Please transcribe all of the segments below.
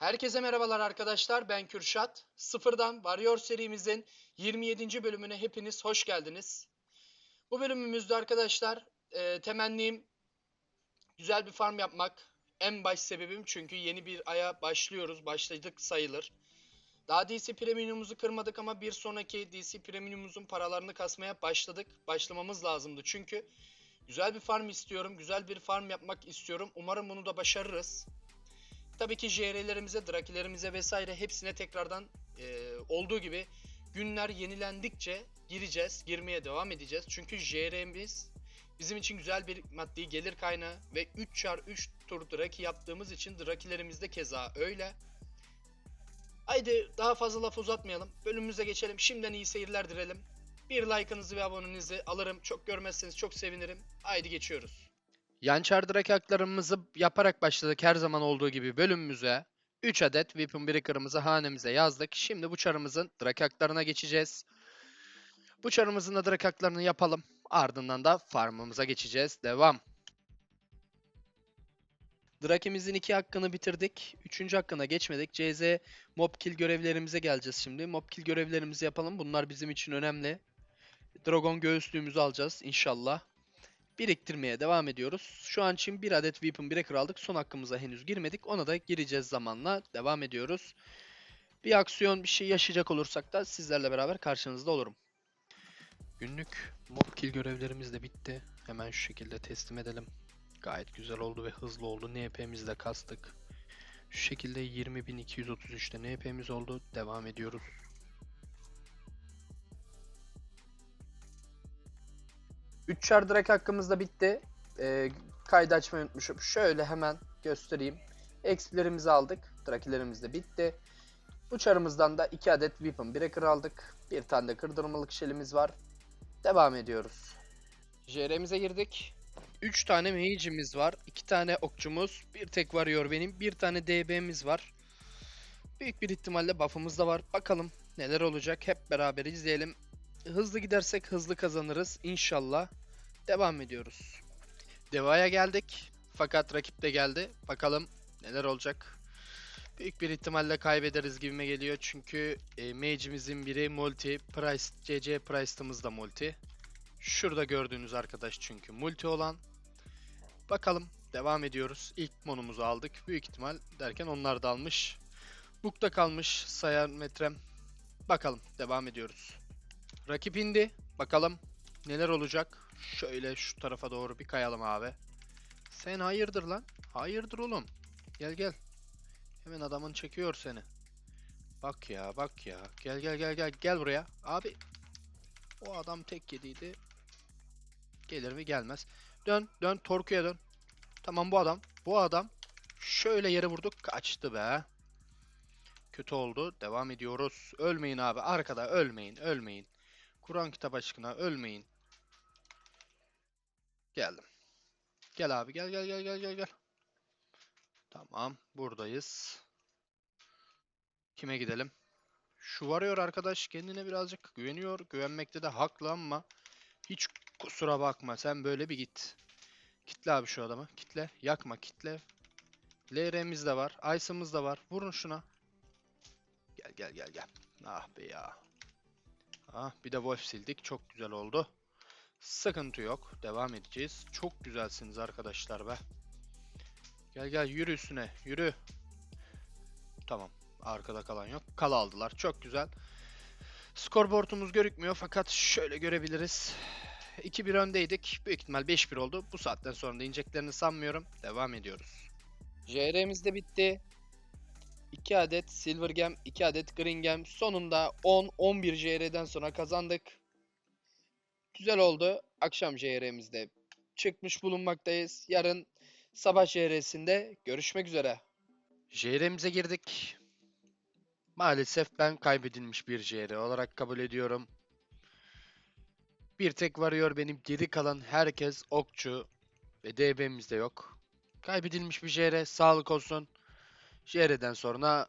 Herkese merhabalar arkadaşlar. Ben Kürşat. Sıfırdan Warrior serimizin 27. bölümüne hepiniz hoş geldiniz. Bu bölümümüzde arkadaşlar e, temennim güzel bir farm yapmak. En baş sebebim çünkü yeni bir aya başlıyoruz. Başladık sayılır. Daha DC Premium'umuzu kırmadık ama bir sonraki DC Premium'umuzun paralarını kasmaya başladık. Başlamamız lazımdı çünkü güzel bir farm istiyorum. Güzel bir farm yapmak istiyorum. Umarım bunu da başarırız. Tabii ki JR'lerimize, Drakilerimize vesaire hepsine tekrardan e, olduğu gibi günler yenilendikçe gireceğiz, girmeye devam edeceğiz. Çünkü JR'miz bizim için güzel bir maddi gelir kaynağı ve 3 çar 3 tur Draki yaptığımız için Drakilerimiz de keza öyle. Haydi daha fazla laf uzatmayalım. Bölümümüze geçelim. Şimdiden iyi seyirler dilerim. Bir like'ınızı ve abonenizi alırım. Çok görmezseniz çok sevinirim. Haydi geçiyoruz. Yan Drake haklarımızı yaparak başladık her zaman olduğu gibi bölümümüze. 3 adet Weapon Breaker'ımızı hanemize yazdık. Şimdi bu çarımızın haklarına geçeceğiz. Bu çarımızın da Drake haklarını yapalım. Ardından da farmımıza geçeceğiz. Devam. Drake'imizin iki hakkını bitirdik. Üçüncü hakkına geçmedik. CZ mob kill görevlerimize geleceğiz şimdi. Mob kill görevlerimizi yapalım. Bunlar bizim için önemli. Dragon göğüslüğümüzü alacağız inşallah biriktirmeye devam ediyoruz. Şu an için bir adet Weapon Breaker aldık. Son hakkımıza henüz girmedik. Ona da gireceğiz zamanla. Devam ediyoruz. Bir aksiyon bir şey yaşayacak olursak da sizlerle beraber karşınızda olurum. Günlük mob kill görevlerimiz de bitti. Hemen şu şekilde teslim edelim. Gayet güzel oldu ve hızlı oldu. NP'mizi de kastık. Şu şekilde 20.233'te NP'miz oldu. Devam ediyoruz. 3 çar direkt hakkımız da bitti. Ee, kaydı açmayı unutmuşum. Şöyle hemen göstereyim. Expilerimizi aldık. Drakilerimiz de bitti. Bu çarımızdan da 2 adet Weapon Breaker aldık. Bir tane de kırdırmalık şelimiz var. Devam ediyoruz. JR'mize girdik. 3 tane mage'imiz var. 2 tane okçumuz. Bir tek varıyor benim. Bir tane DB'miz var. Büyük bir ihtimalle buff'ımız da var. Bakalım neler olacak. Hep beraber izleyelim. Hızlı gidersek hızlı kazanırız inşallah. Devam ediyoruz. Deva'ya geldik. Fakat rakip de geldi. Bakalım neler olacak. Büyük bir ihtimalle kaybederiz gibime geliyor. Çünkü e, mage'imizin biri multi. Price, CC Price'ımız da multi. Şurada gördüğünüz arkadaş çünkü multi olan. Bakalım devam ediyoruz. İlk monumuzu aldık. Büyük ihtimal derken onlar da almış. Bukta kalmış sayan metrem. Bakalım devam ediyoruz. Rakip indi. Bakalım neler olacak. Şöyle şu tarafa doğru bir kayalım abi. Sen hayırdır lan? Hayırdır oğlum. Gel gel. Hemen adamın çekiyor seni. Bak ya bak ya. Gel gel gel gel gel buraya. Abi. O adam tek yediydi. Gelir mi gelmez. Dön dön Torku'ya dön. Tamam bu adam. Bu adam. Şöyle yere vurduk. Kaçtı be. Kötü oldu. Devam ediyoruz. Ölmeyin abi. Arkada ölmeyin. Ölmeyin. Kur'an kitap aşkına ölmeyin. Geldim. Gel abi gel gel gel gel gel gel. Tamam buradayız. Kime gidelim? Şu varıyor arkadaş kendine birazcık güveniyor. Güvenmekte de haklı ama hiç kusura bakma sen böyle bir git. Kitle abi şu adamı. Kitle. Yakma kitle. LR'miz de var. Ice'ımız da var. Vurun şuna. Gel gel gel gel. Ah be ya. Ah bir de Wolf sildik. Çok güzel oldu. Sıkıntı yok. Devam edeceğiz. Çok güzelsiniz arkadaşlar be. Gel gel yürü üstüne. Yürü. Tamam. Arkada kalan yok. Kala aldılar. Çok güzel. Skorboardumuz görükmüyor fakat şöyle görebiliriz. 2-1 öndeydik. Büyük ihtimal 5-1 oldu. Bu saatten sonra da ineceklerini sanmıyorum. Devam ediyoruz. JR'miz de bitti. 2 adet Silver Gem, 2 adet Green Gem. Sonunda 10-11 JR'den sonra kazandık. Güzel oldu. Akşam JR'mizde çıkmış bulunmaktayız. Yarın sabah JR'sinde görüşmek üzere. JR'mize girdik. Maalesef ben kaybedilmiş bir JR olarak kabul ediyorum. Bir tek varıyor benim geri kalan herkes okçu ve DB'miz de yok. Kaybedilmiş bir JR sağlık olsun. JR'den sonra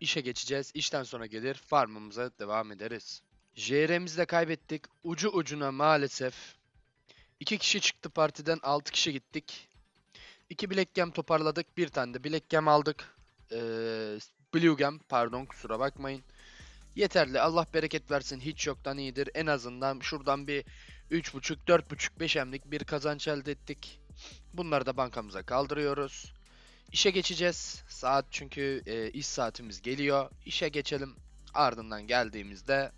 işe geçeceğiz. İşten sonra gelir farmımıza devam ederiz. JR'mizi de kaybettik. Ucu ucuna maalesef. 2 kişi çıktı partiden 6 kişi gittik. 2 bilek gem toparladık. Bir tane de bilek gem aldık. Eee Blue Gem pardon kusura bakmayın. Yeterli. Allah bereket versin. Hiç yoktan iyidir. En azından şuradan bir 3.5 4.5 5 emlik bir kazanç elde ettik. Bunları da bankamıza kaldırıyoruz. İşe geçeceğiz. Saat çünkü e, iş saatimiz geliyor. İşe geçelim. Ardından geldiğimizde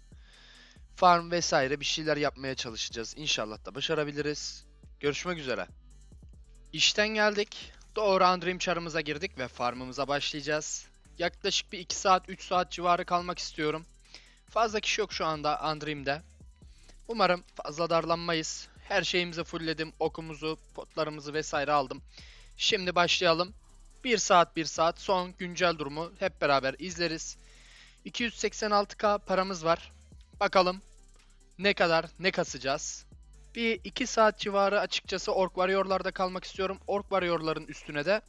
farm vesaire bir şeyler yapmaya çalışacağız. İnşallah da başarabiliriz. Görüşmek üzere. İşten geldik. Doğru Andream çarımıza girdik ve farmımıza başlayacağız. Yaklaşık bir 2 saat 3 saat civarı kalmak istiyorum. Fazla kişi yok şu anda Andream'de. Umarım fazla darlanmayız. Her şeyimizi fullledim. Okumuzu, potlarımızı vesaire aldım. Şimdi başlayalım. 1 saat 1 saat son güncel durumu hep beraber izleriz. 286k paramız var. Bakalım ne kadar ne kasacağız. Bir 2 saat civarı açıkçası Ork Warrior'larda kalmak istiyorum. Ork Warrior'ların üstüne de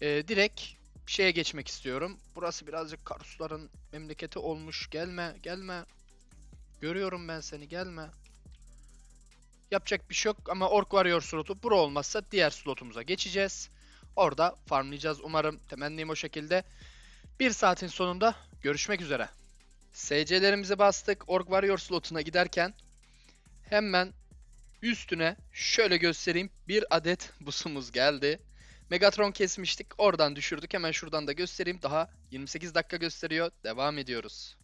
e, direkt şeye geçmek istiyorum. Burası birazcık Karusların memleketi olmuş. Gelme, gelme. Görüyorum ben seni, gelme. Yapacak bir şey yok ama Ork Warrior slotu bura olmazsa diğer slotumuza geçeceğiz. Orada farmlayacağız umarım. Temennim o şekilde. Bir saatin sonunda görüşmek üzere. SC'lerimizi bastık. Ork Warrior slotuna giderken hemen üstüne şöyle göstereyim. Bir adet busumuz geldi. Megatron kesmiştik. Oradan düşürdük. Hemen şuradan da göstereyim. Daha 28 dakika gösteriyor. Devam ediyoruz.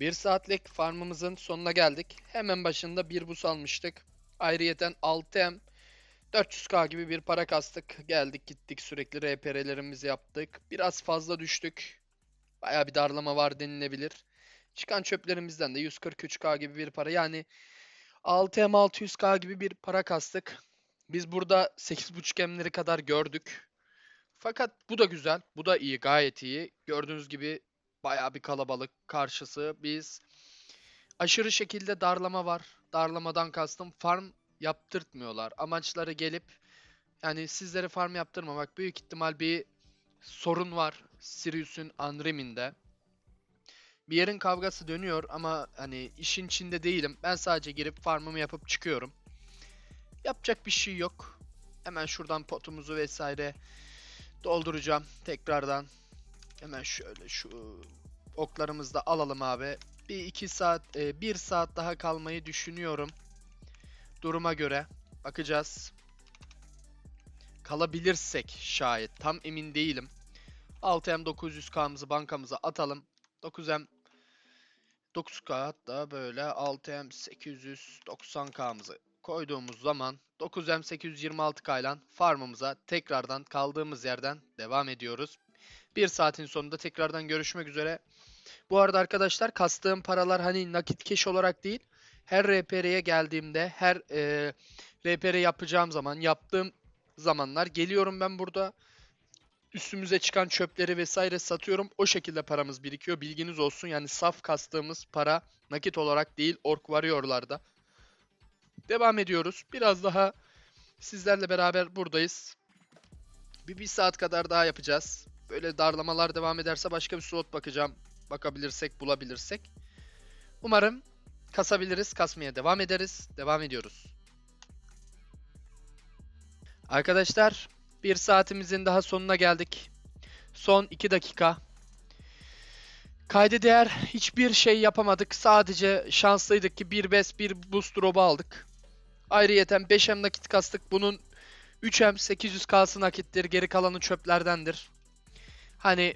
Bir saatlik farmımızın sonuna geldik. Hemen başında bir bus almıştık. Ayrıyeten 6M 400k gibi bir para kastık. Geldik gittik sürekli RPR'lerimizi yaptık. Biraz fazla düştük. Baya bir darlama var denilebilir. Çıkan çöplerimizden de 143k gibi bir para. Yani 6M 600k gibi bir para kastık. Biz burada 8.5 emleri kadar gördük. Fakat bu da güzel. Bu da iyi. Gayet iyi. Gördüğünüz gibi bayağı bir kalabalık karşısı. Biz aşırı şekilde darlama var. Darlamadan kastım farm yaptırtmıyorlar. Amaçları gelip yani sizlere farm yaptırmamak büyük ihtimal bir sorun var Sirius'un Unrim'inde. Bir yerin kavgası dönüyor ama hani işin içinde değilim. Ben sadece girip farmımı yapıp çıkıyorum. Yapacak bir şey yok. Hemen şuradan potumuzu vesaire dolduracağım tekrardan. Hemen şöyle şu oklarımızı da alalım abi. Bir iki saat, e, bir saat daha kalmayı düşünüyorum. Duruma göre bakacağız. Kalabilirsek şayet tam emin değilim. 6M 900K'mızı bankamıza atalım. 9M 9K hatta böyle 6M 890K'mızı koyduğumuz zaman 9M 826K ile farmımıza tekrardan kaldığımız yerden devam ediyoruz. Bir saatin sonunda tekrardan görüşmek üzere. Bu arada arkadaşlar kastığım paralar hani nakit cash olarak değil. Her RPR'ye geldiğimde, her e, RPR yapacağım zaman, yaptığım zamanlar geliyorum ben burada. Üstümüze çıkan çöpleri vesaire satıyorum. O şekilde paramız birikiyor. Bilginiz olsun. Yani saf kastığımız para nakit olarak değil Ork Warrior'larda. Devam ediyoruz. Biraz daha sizlerle beraber buradayız. Bir, bir saat kadar daha yapacağız. Böyle darlamalar devam ederse başka bir slot bakacağım. Bakabilirsek, bulabilirsek. Umarım kasabiliriz. Kasmaya devam ederiz. Devam ediyoruz. Arkadaşlar bir saatimizin daha sonuna geldik. Son 2 dakika. Kayda değer hiçbir şey yapamadık. Sadece şanslıydık ki bir bes bir boost drop'u aldık. Ayrıyeten 5M nakit kastık. Bunun 3M 800K'sı nakittir. Geri kalanı çöplerdendir. Hani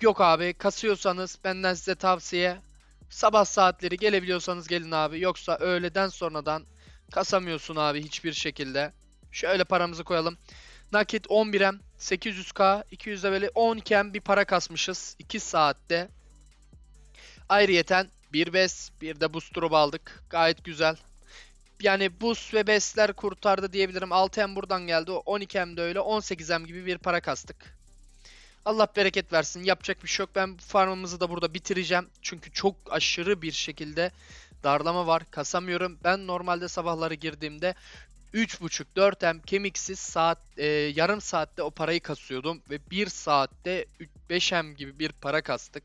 yok abi kasıyorsanız benden size tavsiye sabah saatleri gelebiliyorsanız gelin abi. Yoksa öğleden sonradan kasamıyorsun abi hiçbir şekilde. Şöyle paramızı koyalım. Nakit 11M 800K 200'de böyle 12M bir para kasmışız 2 saatte. Ayrıyeten bir bes bir de boost drop aldık. Gayet güzel. Yani boost ve besler kurtardı diyebilirim. 6M buradan geldi. 12M de öyle. 18M gibi bir para kastık. Allah bereket versin. Yapacak bir şey yok. Ben farmımızı da burada bitireceğim. Çünkü çok aşırı bir şekilde darlama var. Kasamıyorum. Ben normalde sabahları girdiğimde 3.5-4M kemiksiz saat e, yarım saatte o parayı kasıyordum ve 1 saatte 5M gibi bir para kastık.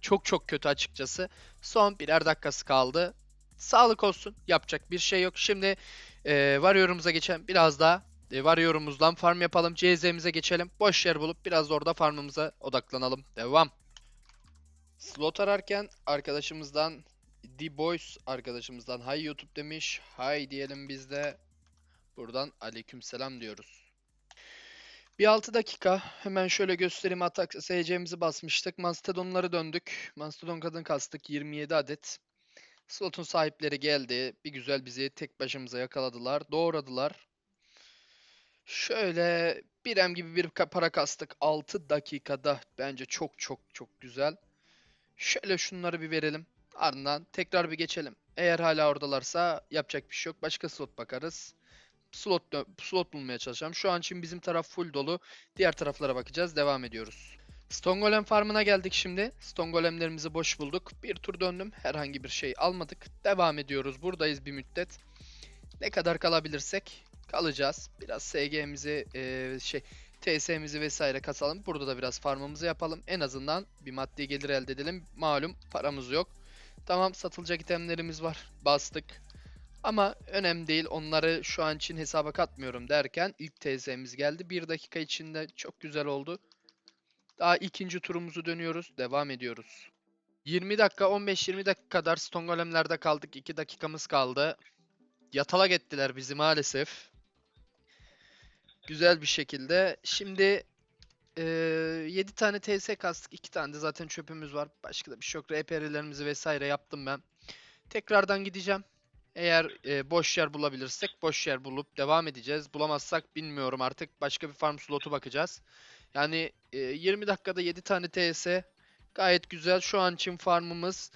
Çok çok kötü açıkçası. Son birer dakikası kaldı. Sağlık olsun. Yapacak bir şey yok. Şimdi e, Warrior'umuza geçen biraz daha e, varıyorumuzdan farm yapalım. CZ'mize geçelim. Boş yer bulup biraz da orada farmımıza odaklanalım. Devam. Slot ararken arkadaşımızdan The Boys arkadaşımızdan Hay YouTube demiş. Hay diyelim biz de. Buradan aleykümselam diyoruz. Bir 6 dakika hemen şöyle göstereyim atak SC'mizi basmıştık. Mastodonları döndük. Mastodon kadın kastık 27 adet. Slotun sahipleri geldi. Bir güzel bizi tek başımıza yakaladılar. Doğradılar. Şöyle birem gibi bir para kastık 6 dakikada. Bence çok çok çok güzel. Şöyle şunları bir verelim. Ardından tekrar bir geçelim. Eğer hala oradalarsa yapacak bir şey yok. Başka slot bakarız. Slot slot bulmaya çalışacağım. Şu an için bizim taraf full dolu. Diğer taraflara bakacağız. Devam ediyoruz. Stone Golem farmına geldik şimdi. Stone Golemlerimizi boş bulduk. Bir tur döndüm. Herhangi bir şey almadık. Devam ediyoruz. Buradayız bir müddet. Ne kadar kalabilirsek kalacağız. Biraz SG'mizi eee, şey TS'mizi vesaire kasalım. Burada da biraz farmımızı yapalım. En azından bir maddi gelir elde edelim. Malum paramız yok. Tamam satılacak itemlerimiz var. Bastık. Ama önemli değil. Onları şu an için hesaba katmıyorum derken ilk TS'miz geldi. Bir dakika içinde çok güzel oldu. Daha ikinci turumuzu dönüyoruz. Devam ediyoruz. 20 dakika 15-20 dakika kadar Stone Golem'lerde kaldık. 2 dakikamız kaldı. Yatalak ettiler bizi maalesef. Güzel bir şekilde. Şimdi eee 7 tane TS kastık. 2 tane de zaten çöpümüz var. Başka da bir şey yok. RPR'lerimizi vesaire yaptım ben. Tekrardan gideceğim. Eğer e, boş yer bulabilirsek boş yer bulup devam edeceğiz. Bulamazsak bilmiyorum artık. Başka bir farm slotu bakacağız. Yani e, 20 dakikada 7 tane TS gayet güzel. Şu an için farmımız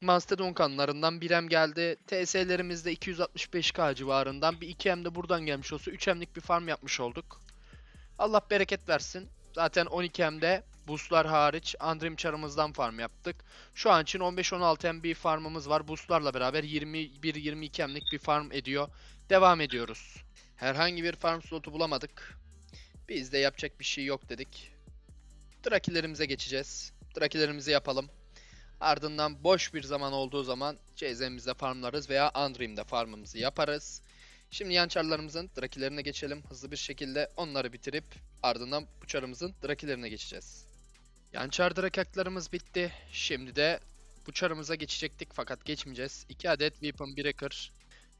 Mastodon kanlarından 1M geldi. TS'lerimizde 265k civarından. Bir 2M de buradan gelmiş olsa 3M'lik bir farm yapmış olduk. Allah bereket versin. Zaten 12M'de boostlar hariç Andrim çarımızdan farm yaptık. Şu an için 15-16M bir farmımız var. Boostlarla beraber 21-22M'lik bir farm ediyor. Devam ediyoruz. Herhangi bir farm slotu bulamadık. Biz de yapacak bir şey yok dedik. Drakilerimize geçeceğiz. Drakilerimizi yapalım. Ardından boş bir zaman olduğu zaman CZ'mizde farmlarız veya Andrim'de farmımızı yaparız. Şimdi yançarlarımızın drakilerine geçelim hızlı bir şekilde. Onları bitirip ardından buçarımızın drakilerine geçeceğiz. Yançar drakaklarımız bitti. Şimdi de buçarımıza geçecektik fakat geçmeyeceğiz. 2 adet Weapon Breaker.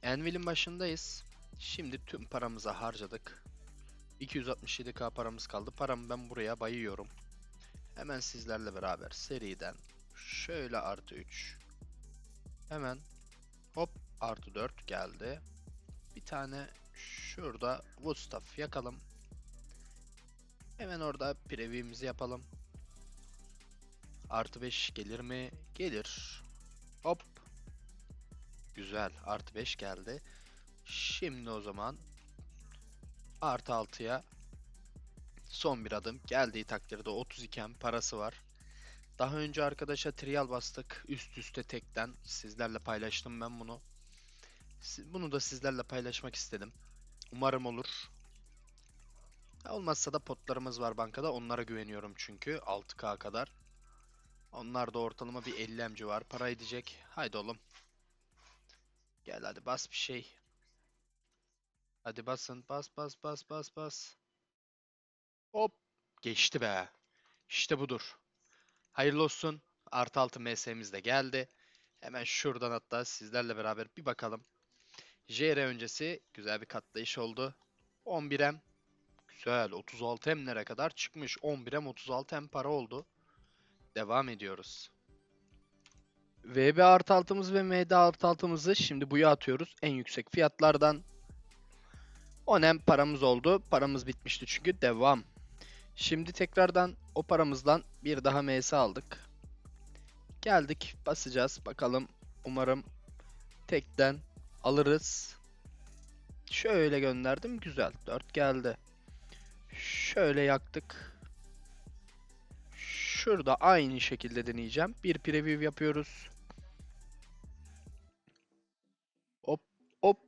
Anvil'in başındayız. Şimdi tüm paramızı harcadık. 267k paramız kaldı. Paramı ben buraya bayıyorum. Hemen sizlerle beraber seriden şöyle artı 3 hemen hop artı 4 geldi. Bir tane şurada Woodstaff yakalım. Hemen orada preview'imizi yapalım. Artı 5 gelir mi? Gelir. Hop. Güzel. Artı 5 geldi. Şimdi o zaman artı 6'ya son bir adım. Geldiği takdirde 32M parası var. Daha önce arkadaşa trial bastık. Üst üste tekten. Sizlerle paylaştım ben bunu. Bunu da sizlerle paylaşmak istedim. Umarım olur. Olmazsa da potlarımız var bankada. Onlara güveniyorum çünkü. 6K kadar. Onlar da ortalama bir 50 M civarı para edecek. Haydi oğlum. Gel hadi bas bir şey. Hadi basın. Bas bas bas bas bas. Hop. Geçti be. İşte budur. Hayırlı olsun. Artı 6 MS'miz de geldi. Hemen şuradan hatta sizlerle beraber bir bakalım. JR öncesi güzel bir katlayış oldu. 11M. Güzel. 36M'lere kadar çıkmış. 11M 36M para oldu. Devam ediyoruz. VB artı altımız ve MD artı altımızı şimdi buya atıyoruz. En yüksek fiyatlardan 10M paramız oldu. Paramız bitmişti çünkü. Devam. Şimdi tekrardan o paramızdan bir daha MS aldık. Geldik basacağız. Bakalım umarım tekten alırız. Şöyle gönderdim. Güzel. 4 geldi. Şöyle yaktık. Şurada aynı şekilde deneyeceğim. Bir preview yapıyoruz. Hop hop.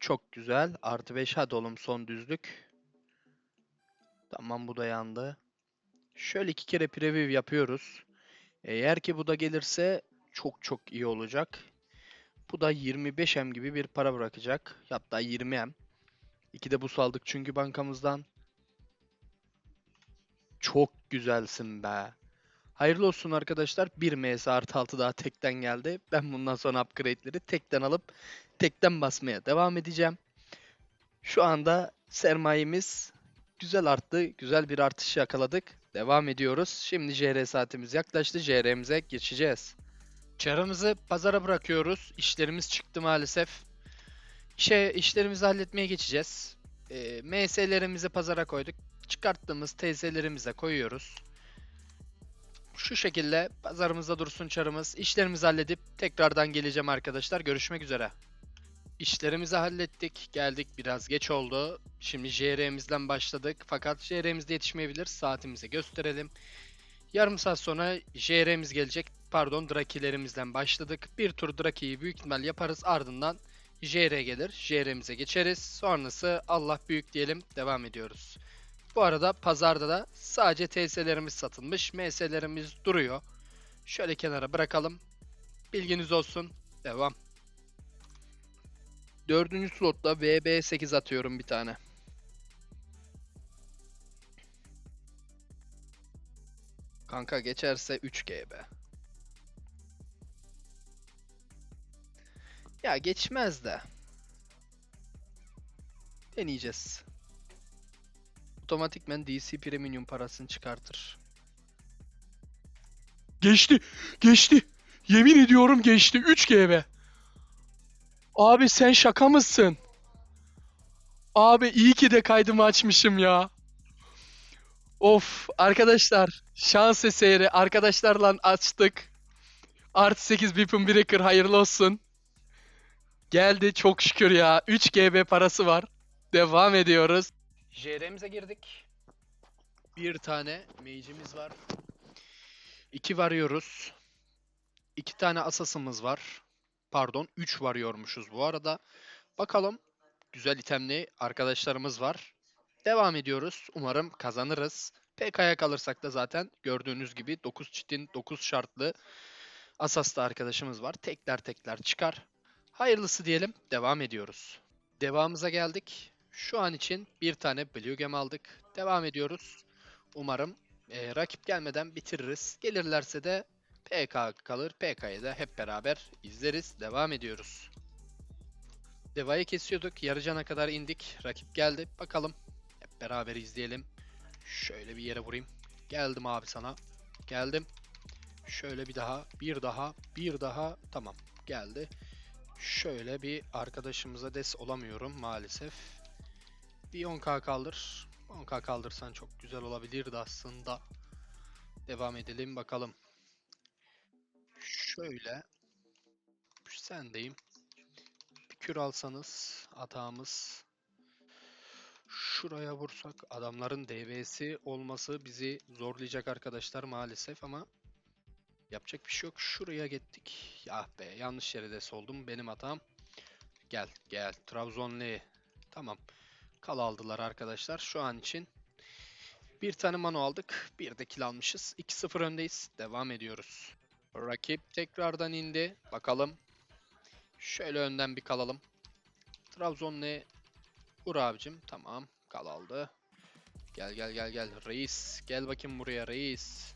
Çok güzel. Artı 5 hadi oğlum son düzlük. Tamam bu da yandı. Şöyle iki kere preview yapıyoruz. Eğer ki bu da gelirse çok çok iyi olacak. Bu da 25M gibi bir para bırakacak. Hatta 20M. İki de bus aldık çünkü bankamızdan. Çok güzelsin be. Hayırlı olsun arkadaşlar. 1 MS artı 6 daha tekten geldi. Ben bundan sonra upgrade'leri tekten alıp tekten basmaya devam edeceğim. Şu anda sermayemiz güzel arttı. Güzel bir artış yakaladık. Devam ediyoruz. Şimdi JR saatimiz yaklaştı. JR'mize geçeceğiz. Çarımızı pazara bırakıyoruz. İşlerimiz çıktı maalesef. İşe, işlerimizi halletmeye geçeceğiz. E, MS'lerimizi pazara koyduk. Çıkarttığımız TS'lerimize koyuyoruz. Şu şekilde pazarımızda dursun çarımız. İşlerimizi halledip tekrardan geleceğim arkadaşlar. Görüşmek üzere. İşlerimizi hallettik. Geldik. Biraz geç oldu. Şimdi JR'mizden başladık. Fakat JR'mizde yetişmeyebilir. Saatimize gösterelim. Yarım saat sonra JR'miz gelecek. Pardon Drakilerimizden başladık. Bir tur Draki'yi büyük ihtimal yaparız. Ardından JR gelir. JR'mize geçeriz. Sonrası Allah büyük diyelim. Devam ediyoruz. Bu arada pazarda da sadece TS'lerimiz satılmış. MS'lerimiz duruyor. Şöyle kenara bırakalım. Bilginiz olsun. Devam. Dördüncü slotta VB8 atıyorum bir tane. Kanka geçerse 3GB. Ya geçmez de. Deneyeceğiz. Otomatikmen DC Premium parasını çıkartır. Geçti. Geçti. Yemin ediyorum geçti. 3 GB. Abi sen şaka mısın? Abi iyi ki de kaydımı açmışım ya. Of arkadaşlar şans eseri arkadaşlarla açtık. Artı 8 Weapon Breaker hayırlı olsun. Geldi çok şükür ya. 3 GB parası var. Devam ediyoruz. JR'mize girdik. Bir tane mage'imiz var. İki varıyoruz. İki tane asasımız var. Pardon 3 varıyormuşuz bu arada. Bakalım. Güzel itemli arkadaşlarımız var. Devam ediyoruz. Umarım kazanırız. PK'ya kalırsak da zaten gördüğünüz gibi 9 çitin 9 şartlı asaslı arkadaşımız var. Tekler tekler çıkar. Hayırlısı diyelim. Devam ediyoruz. Devamıza geldik. Şu an için bir tane Blue Gem aldık. Devam ediyoruz. Umarım eee, rakip gelmeden bitiririz. Gelirlerse de PK kalır. PK'yı da hep beraber izleriz. Devam ediyoruz. Deva'yı kesiyorduk. Yarıcana kadar indik. Rakip geldi. Bakalım. Hep beraber izleyelim. Şöyle bir yere vurayım. Geldim abi sana. Geldim. Şöyle bir daha. Bir daha. Bir daha. Tamam. Geldi. Şöyle bir arkadaşımıza des olamıyorum maalesef. Bir 10k kaldır. 10k kaldırsan çok güzel olabilirdi aslında. Devam edelim bakalım. Şöyle. Sendeyim. Bir kür alsanız atağımız. Şuraya vursak adamların DV'si olması bizi zorlayacak arkadaşlar maalesef ama yapacak bir şey yok. Şuraya gittik. Ya be yanlış yere des oldum. Benim hatam. Gel gel Trabzonlu. Tamam. Kal aldılar arkadaşlar. Şu an için bir tane mano aldık. Bir de kill almışız. 2-0 öndeyiz. Devam ediyoruz. Rakip tekrardan indi. Bakalım. Şöyle önden bir kalalım. Trabzonlu vur abicim. Tamam. Kal aldı. Gel gel gel gel. Reis. Gel bakayım buraya reis.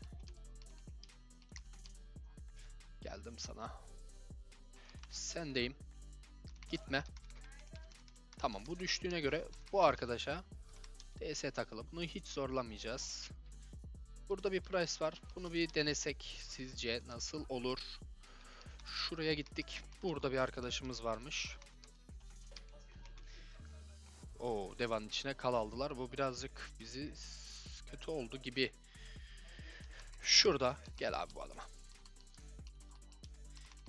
Geldim sana. Sendeyim. Gitme. Tamam bu düştüğüne göre bu arkadaşa DS takılıp bunu hiç zorlamayacağız. Burada bir price var. Bunu bir denesek sizce nasıl olur? Şuraya gittik. Burada bir arkadaşımız varmış. O devanın içine kal aldılar. Bu birazcık bizi kötü oldu gibi. Şurada gel abi bu adama.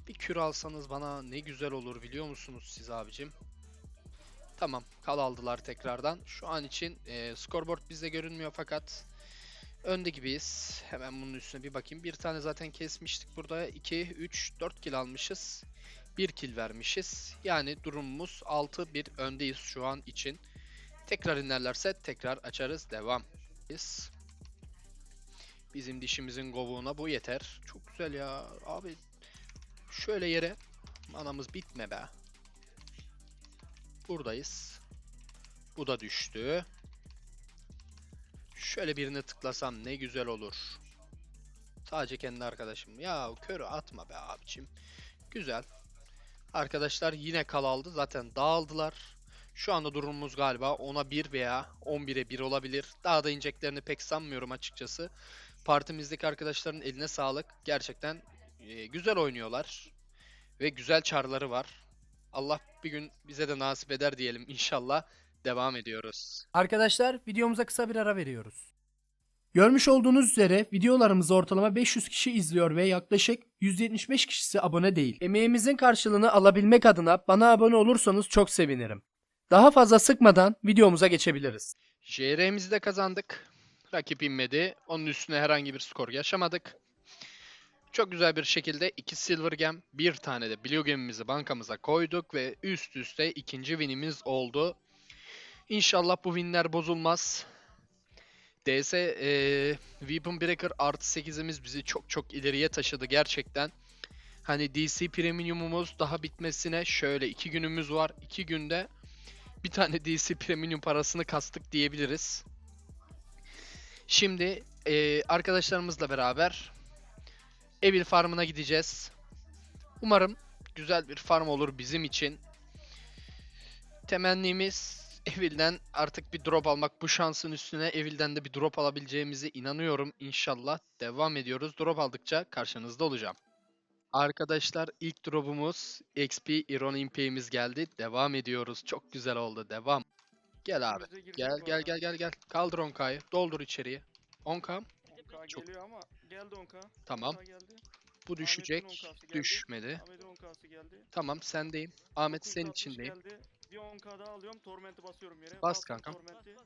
Bir kür alsanız bana ne güzel olur biliyor musunuz siz abicim? Tamam kal aldılar tekrardan. Şu an için e, scoreboard bizde görünmüyor fakat önde gibiyiz. Hemen bunun üstüne bir bakayım. Bir tane zaten kesmiştik burada. 2, 3, 4 kill almışız. 1 kill vermişiz. Yani durumumuz 6-1 öndeyiz şu an için. Tekrar inerlerse tekrar açarız. Devam. Biz- Bizim dişimizin kovuğuna bu yeter. Çok güzel ya. Abi şöyle yere manamız bitme be. Buradayız. Bu da düştü. Şöyle birine tıklasam ne güzel olur. Sadece kendi arkadaşım. Ya körü atma be abicim. Güzel. Arkadaşlar yine kal aldı. Zaten dağıldılar. Şu anda durumumuz galiba 10'a 1 veya 11'e 1 olabilir. Daha da ineceklerini pek sanmıyorum açıkçası. Partimizdeki arkadaşların eline sağlık. Gerçekten e, güzel oynuyorlar. Ve güzel çarları var. Allah bir gün bize de nasip eder diyelim inşallah. Devam ediyoruz. Arkadaşlar videomuza kısa bir ara veriyoruz. Görmüş olduğunuz üzere videolarımızı ortalama 500 kişi izliyor ve yaklaşık 175 kişisi abone değil. Emeğimizin karşılığını alabilmek adına bana abone olursanız çok sevinirim. Daha fazla sıkmadan videomuza geçebiliriz. JR'mizi de kazandık. Rakip inmedi. Onun üstüne herhangi bir skor yaşamadık. Çok güzel bir şekilde iki Silver Gem, bir tane de Blue Gem'imizi bankamıza koyduk ve üst üste ikinci winimiz oldu. İnşallah bu winler bozulmaz. DS eee Weapon Breaker artı 8'imiz bizi çok çok ileriye taşıdı gerçekten. Hani DC Premium'umuz daha bitmesine şöyle iki günümüz var. İki günde bir tane DC Premium parasını kastık diyebiliriz. Şimdi eee, arkadaşlarımızla beraber Evil Farm'ına gideceğiz. Umarım güzel bir farm olur bizim için. Temennimiz Evil'den artık bir drop almak. Bu şansın üstüne Evil'den de bir drop alabileceğimize inanıyorum. İnşallah devam ediyoruz. Drop aldıkça karşınızda olacağım. Arkadaşlar ilk drop'umuz XP Iron Impey'imiz geldi. Devam ediyoruz. Çok güzel oldu. Devam. Gel abi. Gel gel gel gel gel. Kaldır 10k'yı. Doldur içeriye. 10k. 10K Çok- geliyor ama geldi 10K. Tamam. 10K geldi. Bu düşecek. 10K'sı geldi. Düşmedi. Ahmet'in 10K'sı geldi. Tamam sendeyim. Ahmet senin 960 içindeyim. Geldi. Bir 10K daha alıyorum. Torment'i basıyorum yere. Bas Bastım kankam. Torment'i.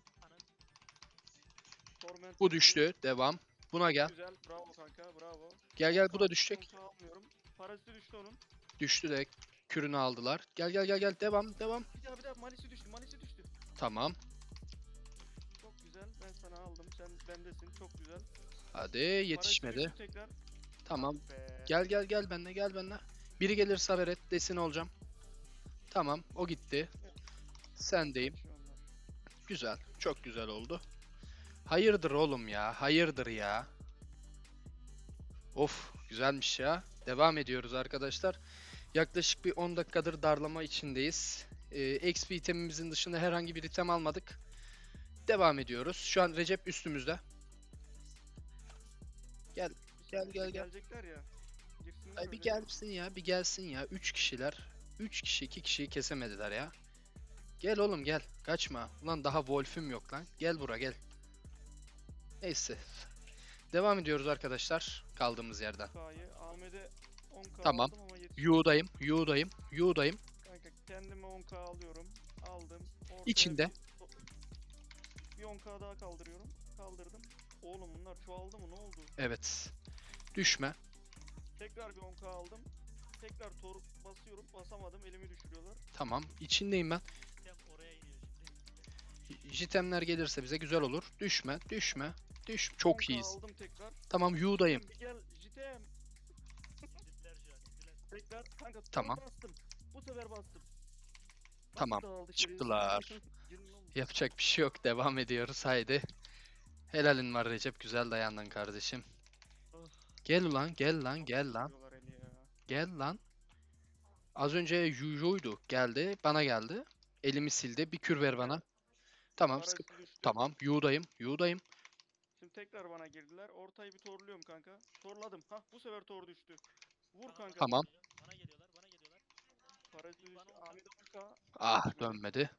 Torment Bu düştü. Devam. Buna gel. Güzel. Bravo kanka. Bravo. Gel gel bu da düşecek. 10K almıyorum. Parası düştü onun. Düştü de kürünü aldılar. Gel gel gel gel. Devam devam. Bir daha bir daha malisi düştü. Malisi düştü. Tamam. Çok güzel. Ben sana aldım. Sen bendesin. Çok güzel. Hadi yetişmedi. tekrar. Tamam. Be. Gel gel gel benimle gel benimle. Biri gelirse haber et. Desin olacağım. Tamam. O gitti. Sendeyim. Anda. Güzel. Çok güzel oldu. Hayırdır oğlum ya. Hayırdır ya. Of. Güzelmiş ya. Devam ediyoruz arkadaşlar. Yaklaşık bir 10 dakikadır darlama içindeyiz. Ee, XP itemimizin dışında herhangi bir item almadık. Devam ediyoruz. Şu an Recep üstümüzde. Gel. Gel, gel, gel. Gelecekler ya. Girsinler Ay bir öyle. gelsin ya. Bir gelsin ya. 3 kişiler. 3 kişi 2 kişiyi kesemediler ya. Gel oğlum gel. Kaçma. Ulan daha Wolf'üm yok lan. Gel bura gel. Neyse. Devam ediyoruz arkadaşlar. Kaldığımız yerden. K'yı Ahmet'e 10K Tamam. aldım ama yetişmedi. Yu'dayım. Yu'dayım. Yu'dayım. Kanka kendime 10k alıyorum. Aldım. Ortaya İçinde. Bir, bir 10k daha kaldırıyorum. Kaldırdım. Oğlum bunlar çoğaldı mı? Ne oldu? Evet. Düşme. Tekrar bir 10k aldım. Tekrar tor basıyorum. Basamadım. Elimi düşürüyorlar. Tamam. İçindeyim ben. Jitemler gelirse bize güzel olur. Düşme. Düşme. Düş. Çok 10K iyiyiz. aldım tekrar. Tamam Yu'dayım. Bir gel jitem. tekrar kanka tor Tamam. bastım. Bu sefer bastım. Tamam, çıktılar. şerefsiz? Girin oğlum. Yapacak bir şey yok. Devam ediyoruz. Haydi. Helalin var Recep. Güzel dayandın kardeşim. Ah. Gel ulan. Gel lan. Gel lan. Gel lan. Az önce Yuju'ydu. Geldi. Bana geldi. Elimi sildi. Bir kür ver bana. Tamam. Sıkı-. Tamam. Yu'dayım. Yu'dayım. Şimdi tekrar bana girdiler. Ortayı bir torluyorum kanka. Torladım. Hah bu sefer tor düştü. Vur kanka. Tamam. Parası düştü. Ahmet Orka. Ah dönmedi.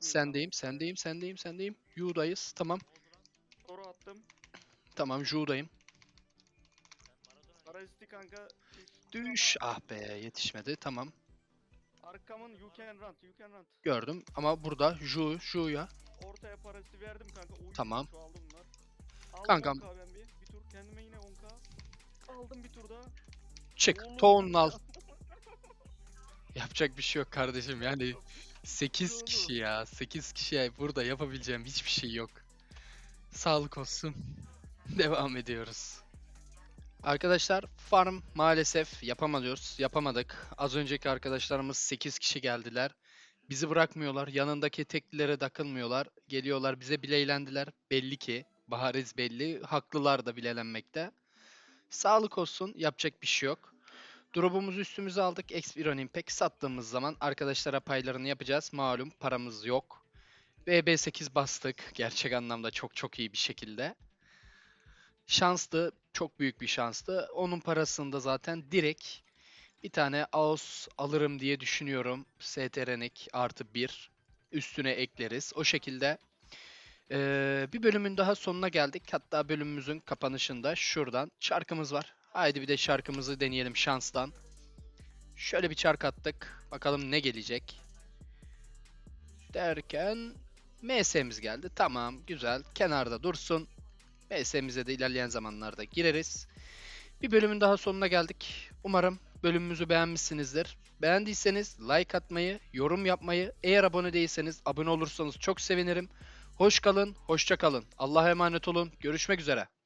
Sendeyim. Sendeyim. Sendeyim. Sendeyim. Yu'dayız. Tamam. Toru attım. Tamam. Ju'dayım. Paraziti kanka. Düş. Ah be. Yetişmedi. Tamam. Arkamın you can run. You can run. Gördüm. Ama burada Ju. Ju'ya. Ortaya paraziti verdim kanka. Uy, Tamam. Çoğaldı bunlar. Aldım Kankam. 10k ben bir. Bir tur. Kendime yine 10k. Aldım bir tur daha. Çık. Oğlum Toğunun ya. al. Yapacak bir şey yok kardeşim. Yani 8 oldu? kişi ya. 8 kişiye burada yapabileceğim hiçbir şey yok. Sağlık olsun. Devam ediyoruz. Arkadaşlar farm maalesef yapamıyoruz. Yapamadık. Az önceki arkadaşlarımız 8 kişi geldiler. Bizi bırakmıyorlar. Yanındaki teklilere takılmıyorlar. Geliyorlar bize bileylendiler. Belli ki. Bariz belli. Haklılar da bilelenmekte. Sağlık olsun. Yapacak bir şey yok. Drop'umuzu üstümüze aldık. X1 Impact sattığımız zaman arkadaşlara paylarını yapacağız. Malum paramız yok. VB8 bastık. Gerçek anlamda çok çok iyi bir şekilde. Şanslı. Çok büyük bir şanstı. Onun parasını da zaten direkt bir tane AOS alırım diye düşünüyorum. STRNik artı 1 üstüne ekleriz. O şekilde eee, bir bölümün daha sonuna geldik. Hatta bölümümüzün kapanışında şuradan şarkımız var. Haydi bir de şarkımızı deneyelim şanstan. Şöyle bir çark attık. Bakalım ne gelecek. Derken MS'miz geldi. Tamam güzel. Kenarda dursun. MS'mize de ilerleyen zamanlarda gireriz. Bir bölümün daha sonuna geldik. Umarım bölümümüzü beğenmişsinizdir. Beğendiyseniz like atmayı, yorum yapmayı, eğer abone değilseniz abone olursanız çok sevinirim. Hoş kalın, hoşça kalın. Allah'a emanet olun. Görüşmek üzere.